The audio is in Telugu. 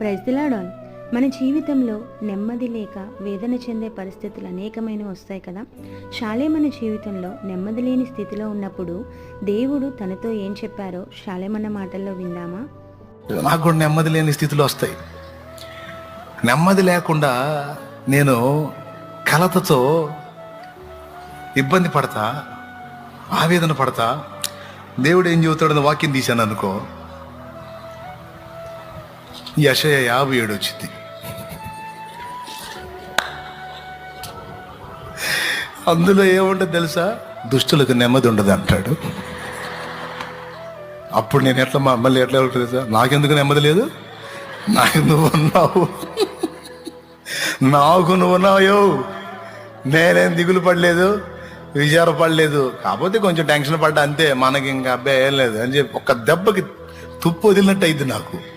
ప్రైజ్దిలాడాల్ మన జీవితంలో నెమ్మది లేక వేదన చెందే పరిస్థితులు అనేకమైనవి వస్తాయి కదా. షాలే మన జీవితంలో నెమ్మది లేని స్థితిలో ఉన్నప్పుడు దేవుడు తనతో ఏం చెప్పారో షాలేమన్న మాటల్లో విందామా? నాకు కూడా నెమ్మది లేని స్థితిలో వస్తాయి. నెమ్మది లేకుండా నేను కలతతో ఇబ్బంది పడతా ఆవేదన పడతా దేవుడు ఏం చెబుతాడని వాక్యం తీశాను అనుకో. యశయ యాభై ఏడు వచ్చింది. అందులో ఏముంటుంది తెలుసా? దుష్టులకు నెమ్మది ఉండదు అంటాడు. అప్పుడు నేను ఎట్లా మా మళ్ళీ ఎట్లా ఉంటుంది సార్ నాకెందుకు నెమ్మది లేదు? నాకు నువ్వు ఉన్నావు. నాకు నువ్వు ఉన్నావు. నేనేం దిగులు పడలేదు విచార పడలేదు. కాకపోతే కొంచెం టెన్షన్ పడ్డా అంతే. మనకి ఇంకా అబ్బాయి ఏం లేదు అని చెప్పి ఒక దెబ్బకి తుప్పు వదిలినట్టు అయింది నాకు.